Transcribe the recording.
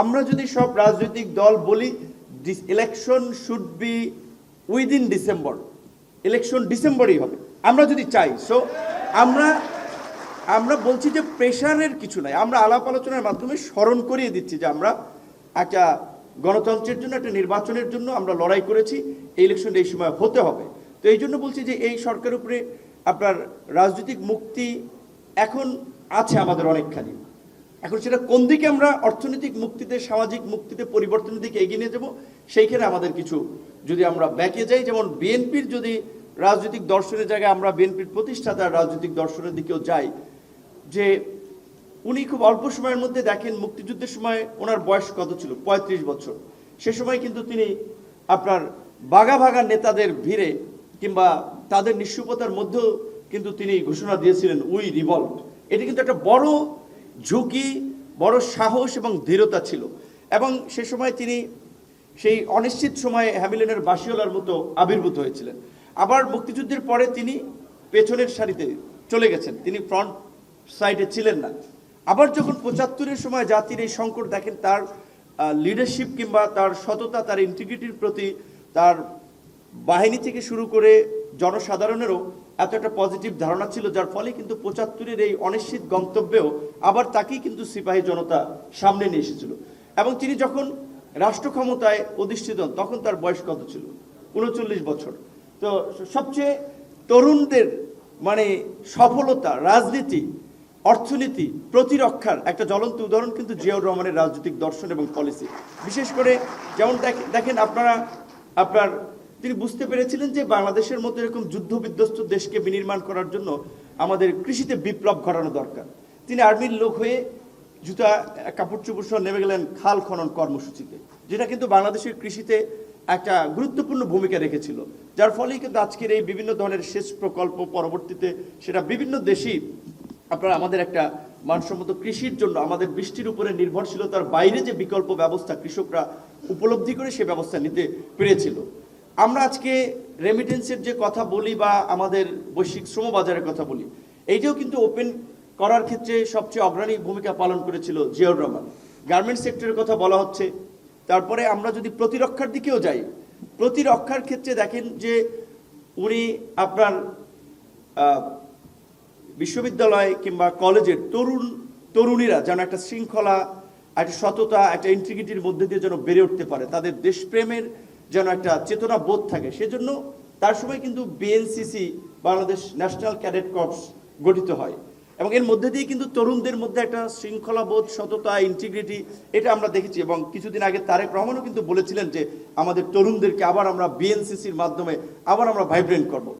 আমরা যদি সব রাজনৈতিক দল বলি election should be within December election ডিসেম্বরেই হবে। আমরা যদি চাই সো আমরা আমরা বলছি যে প্রেশারের কিছু নাই। আমরা আলাপ আলোচনার মাধ্যমে স্মরণ করিয়ে দিচ্ছি যে আমরা একটা গণতন্ত্রের জন্য, একটা নির্বাচনের জন্য আমরা লড়াই করেছি। এই ইলেকশন এই সময় হতে হবে। তো এই জন্য বলছি যে এই সরকারের উপরে আপনার রাজনৈতিক মুক্তি এখন আছে আমাদের অনেকখানি। এখন সেটা কোন দিকে আমরা অর্থনৈতিক মুক্তিতে, সামাজিক মুক্তিতে, পরিবর্তনের দিকে এগিয়ে নিয়ে যাব, সেইখানে আমাদের কিছু যদি আমরা ব্যাকে যাই, যেমন বিএনপির যদি রাজনৈতিক দর্শনের জায়গায় আমরা বিএনপির প্রতিষ্ঠাতার রাজনৈতিক দর্শনের দিকেও যাই, যে উনি খুব অল্প সময়ের মধ্যে দেখেন মুক্তিযুদ্ধের সময় ওনার বয়স কত ছিল? পঁয়ত্রিশ বছর। সে সময় কিন্তু তিনি আপনার বাঘা ভাগা নেতাদের ভিড়ে কিংবা তাদের নিঃসুপতার মধ্যেও কিন্তু তিনি ঘোষণা দিয়েছিলেন, উই রিভলভ এটি কিন্তু একটা বড় ঝুঁকি, বড় সাহস এবং দৃঢ়তা ছিল। এবং সে সময় তিনি সেই অনিশ্চিত সময়ে হ্যামিলনের বাসিওলার মতো আবির্ভূত হয়েছিলেন। আবার মুক্তিযুদ্ধের পরে তিনি পেছনের সারিতে চলে গেছেন। তিনি ফ্রন্ট সাইডে ছিলেন না। আবার যখন পঁচাত্তরের সময় জাতির এই সংকট দেখেন, তার লিডারশিপ কিংবা তার সততা, তার ইন্টিগ্রিটির প্রতি তার বাহিনী থেকে শুরু করে জনসাধারণেরও এত একটা পজিটিভ ধারণা ছিল, যার ফলে কিন্তু পঁচাত্তরের এই অনিশ্চিত গন্তব্যেও আবার তাকেই কিন্তু সিপাহী জনতা সামনে নিয়ে এসেছিল। এবং তিনি যখন রাষ্ট্র ক্ষমতায় অধিষ্ঠিত হন, তখন তার বয়স কত ছিল? উনচল্লিশ বছর। তো সবচেয়ে তরুণদের মানে সফলতা, রাজনীতি, অর্থনীতি, প্রতিরক্ষার একটা জ্বলন্ত উদাহরণ কিন্তু জিয়াউর রহমানের রাজনৈতিক দর্শন এবং পলিসি বিশেষ করে যেমন দেখ- দেখেন আপনারা, আপনার তিনি বুঝতে পেরেছিলেন যে বাংলাদেশের মতো এরকম যুদ্ধ বিধ্বস্ত দেশকে বিনির্মাণ করার জন্য আমাদের কৃষিতে বিপ্লব ঘটানো দরকার। তিনি আর্মির লোক হয়ে জুতা কাপড় চুপড় সহ নেমে গেলেন খাল খনন কর্মসূচিতে, যেটা কিন্তু বাংলাদেশের কৃষিতে একটা গুরুত্বপূর্ণ ভূমিকা রেখেছিল। যার ফলেই কিন্তু আজকের এই বিভিন্ন ধরনের সেচ প্রকল্প পরবর্তীতে সেটা বিভিন্ন দেশই আপনার আমাদের একটা মানসম্মত কৃষির জন্য, আমাদের বৃষ্টির উপরে নির্ভরশীলতার বাইরে যে বিকল্প ব্যবস্থা কৃষকরা উপলব্ধি করে সে ব্যবস্থা নিতে পেরেছিল। আমরা আজকে রেমিটেন্সের যে কথা বলি বা আমাদের বৈশ্বিক শ্রম বাজারের কথা বলি, এইটাও কিন্তু ওপেন করার ক্ষেত্রে সবচেয়ে অগ্রণী ভূমিকা পালন করেছিল জিয়াউর রহমান। গার্মেন্টস সেক্টরের কথা বলা হচ্ছে। তারপরে আমরা যদি প্রতিরক্ষার দিকেও যাই, প্রতিরক্ষার ক্ষেত্রে দেখেন যে উনি আপনার বিশ্ববিদ্যালয় কিংবা কলেজের তরুণ, তরুণীরা যেন একটা শৃঙ্খলা, একটা সততা, একটা ইন্টিগ্রিটির মধ্যে দিয়ে যেন বেড়ে উঠতে পারে, তাদের দেশপ্রেমের যেন একটা চেতনা বোধ থাকে। সেজন্য তার সময় কিন্তু BNCC Bangladesh national cadet corps, গঠিত হয়। এবং এর মধ্যে দিয়ে কিন্তু তরুণদের মধ্যে একটা শৃঙ্খলা বোধ সততা ইন্টিগ্রিটি এটা আমরা দেখেছি। এবং কিছুদিন আগে তারেক রহমানও কিন্তু বলেছিলেন যে, আমাদের তরুণদেরকে আবার আমরা বিএনসিসির মাধ্যমে আবার আমরা ভাইব্রেন্ট করব।